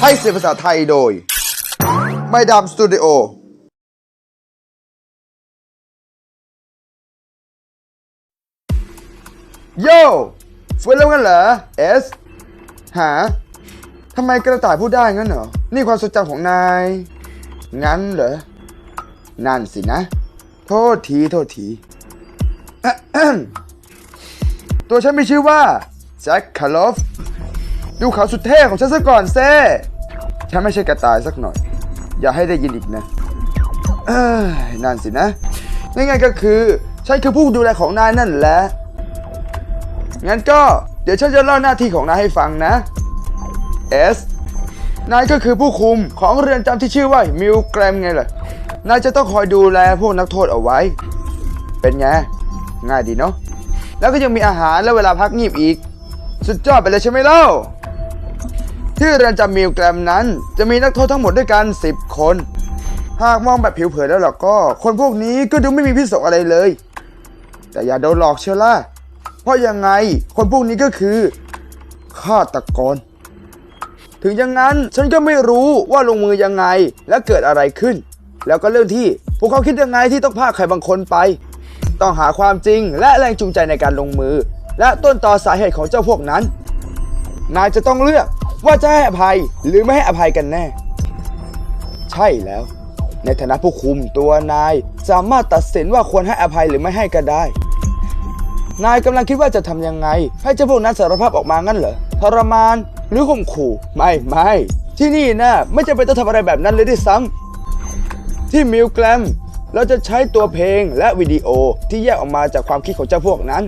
ให้เสียงภาษาไทยโดย ไม่ดำสตูดิโอโย่ฟื้นแล้วงั้นเหรอเอส หาทำไมกระต่ายพูดได้งั้นเหรอ นี่ความทรงจำของนาย งั้นเหรอ นั่นสินะ โทษที โทษที ตัวฉันมีชื่อว่าแจ็คคาร์ลอฟ ดูเขาสุดเท่ของฉันซะก่อนเซ่ฉันไม่ใช่กระต่ายสักหน่อย อย่าให้ได้ยินอีกนะเอ้ยนั่นสินะง่ายๆก็คือฉันคือผู้ดูแลของนายนั่นแหละ งั้นก็เดี๋ยวฉันจะเล่าหน้าที่ของนายให้ฟังนะ S นายก็คือผู้คุมของเรือนจำที่ชื่อว่ามิลแกรมไงล่ะ นายจะต้องคอยดูแลพวกนักโทษเอาไว้ เป็นไง ง่ายดีเนาะ แล้วก็ยังมีอาหารและเวลาพักงีบอีก สุดยอดไปเลยใช่ไหมเล่า ที่เรือนจำมิลแกรมนั้น จะมีนักโทษทั้งหมดด้วยกัน 10 คน หากมองแบบผิวเผินแล้วล่ะก็ คนพวกนี้ก็ดูไม่มีพิษสงอะไรเลย แต่อย่าโดนหลอกเชียวล่ะ เพราะยังไงคนพวกนี้ก็คือฆาตกร ถึงอย่างนั้นฉันก็ไม่รู้ว่าลงมือยังไงและเกิดอะไรขึ้น แล้วก็เรื่องที่พวกเขาคิดยังไงที่ต้องพาใครบางคนไป ต้องหาความจริงและแรงจูงใจในการลงมือ และต้นตอสาเหตุของเจ้าพวกนั้น นายจะต้องเลือก ว่าจะให้อภัยหรือไม่ให้อภัยกันแน่ ใช่แล้ว ในฐานะผู้คุมตัวนายสามารถตัดสินว่าควรให้อภัยหรือไม่ให้ก็ได้ นายกำลังคิดว่าจะทำยังไง ให้เจ้าพวกนั้นสารภาพออกมางั้นเหรอทรมานหรือข่มขู่ไม่ไม่ที่นี่นะไม่จำเป็นต้องทำอะไรแบบนั้นเลยด้วยซ้ำที่มิวแกรมเราจะใช้ตัวเพลงและวิดีโอที่แยกออกมาจากความคิดของเจ้าพวกนั้น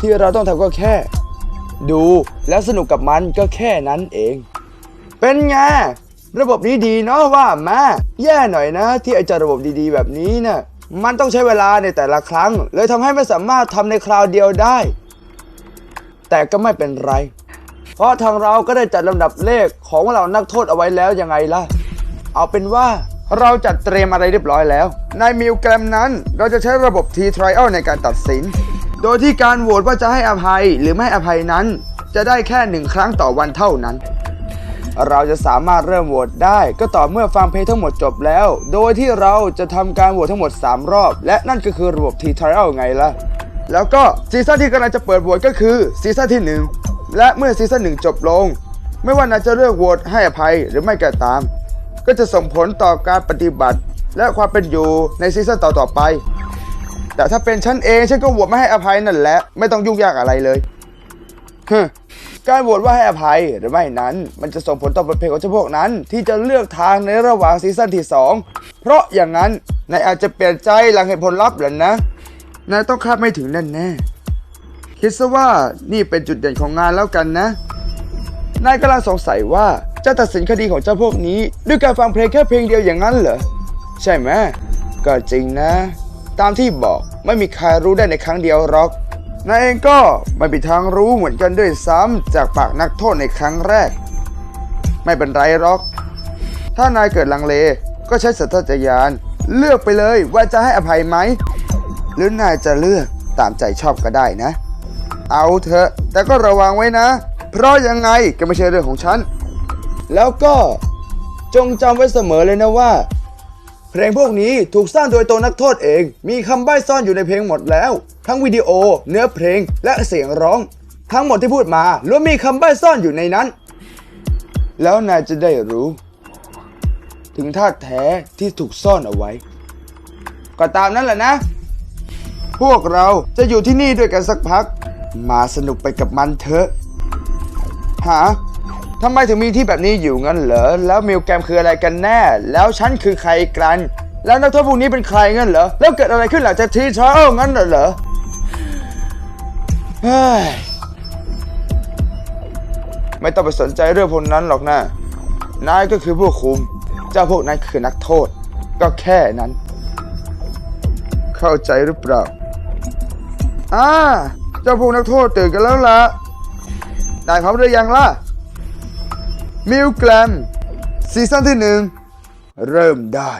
ที่เราต้องทำก็แค่ ดูและสนุกกับมันก็แค่นั้นเอง เป็นไง ระบบนี้ดีเนาะว่ามาแย่หน่อยนะ ที่ไอจาระบบดีๆ แบบนี้นะ่ะมันต้องใช้เวลาในแต่ละครั้ง เลยทำให้ไม่สามารถทำในคราวเดียวได้ แต่ก็ไม่เป็นไร เพราะทางเราก็ได้จัดลำดับเลขของเรานักโทษเอาไว้แล้วยังไงล่ะ เอาเป็นว่าเราจัดเตรียมอะไรเรียบร้อยแล้ว ในมิวแกรมนั้นเราจะใช้ระบบ T-Trial ในการตัดสิน โดยที่การโหวตว่าจะให้อภัยหรือไม่อภัยนั้น จะได้แค่หนึ่งครั้งต่อวันเท่านั้น เราจะสามารถเริ่มโหวตได้ ก็ต่อเมื่อฟังเพลงทั้งหมดจบแล้ว โดยที่เราจะทำการโหวตทั้งหมด 3 รอบ และนั่นก็คือระบบ T-Trial ไงล่ะ แล้วก็ซีซั่นที่กำลังจะเปิดโหวตก็คือซีซั่นที่ 1 และเมื่อซีซั่นหนึ่งจบลง ไม่ว่านายจะเลือกโหวตให้อภัยหรือไม่ก็ตาม ก็จะส่งผลต่อการปฏิบัติ และความเป็นอยู่ในซีซั่นต่อๆไป แต่ถ้าเป็นฉันเองฉันก็โหวตไม่ให้อภัยนั่นแหละ ไม่ต้องยุ่งยากอะไรเลยฮึการโหวตว่าให้อภัยหรือไม่นั้น มันจะส่งผลต่อบทเพลงของเจ้าพวกนั้น ที่จะเลือกทางในระหว่างซีซั่นที่ 2 เพราะอย่างนั้นนายอาจจะเปลี่ยนใจหลังเห็นผลลัพธ์แล้วนะนายต้องคาดไม่ถึงแน่แน่ๆคิดซะว่านี่เป็นจุดเด่นของงานแล้วกันนะ นายกำลังสงสัยว่าจะตัดสินคดีของเจ้าพวกนี้ ด้วยการฟังเพลงแค่เพลงเดียวอย่างนั้นเหรอใช่ไหมก็จริงนะ ตามที่บอกไม่มีใครรู้ได้ในครั้งเดียวหรอกนายเองก็ไม่มีทางรู้เหมือนกันด้วยซ้ำจากปากนักโทษในครั้งแรก ไม่เป็นไรหรอก ถ้านายเกิดลังเลก็ใช้สัตยาญาณเลือกไปเลยว่าจะให้อภัยไหม หรือนายจะเลือกตามใจชอบก็ได้นะ เอาเถอะ แต่ก็ระวังไว้นะ เพราะยังไงก็ไม่ใช่เรื่องของฉัน แล้วก็จงจำไว้เสมอเลยนะว่า เพลงพวกนี้ถูกสร้างโดยตัวนักโทษเอง มีคำใบ้ซ่อนอยู่ในเพลงหมดแล้ว ทั้งวิดีโอ เนื้อเพลงและเสียงร้อง ทั้งหมดที่พูดมาล้วนมีคำใบ้ซ่อนอยู่ในนั้น แล้วนายจะได้รู้ ถึงท่าแท้ที่ถูกซ่อนเอาไว้ ก็ตามนั้นแหละนะ พวกเราจะอยู่ที่นี่ด้วยกันสักพัก มาสนุกไปกับมันเถอะ หา ทำไมถึงมีที่แบบนี้อยู่งั้นเหรอ แล้วมิวแกรมคืออะไรกันแน่ แล้วฉันคือใครกัน แล้วนักโทษพวกนี้เป็นใครงั้นเหรอ แล้วเกิดอะไรขึ้นหลังจากทีทรัลงั้นเหรอเฮ้ยไม่ต้องไปสนใจเรื่องพวกนั้นหรอกนะ นายก็คือผู้คุม เจ้าพวกนั้นคือนักโทษ ก็แค่นั้น เข้าใจหรือเปล่าอ่าเจ้าพวกนักโทษตื่นกันแล้วล่ะ นายพร้อมหรือยังล่ะ มิวแกรมซีซั่นที่หนึ่งเริ่มได้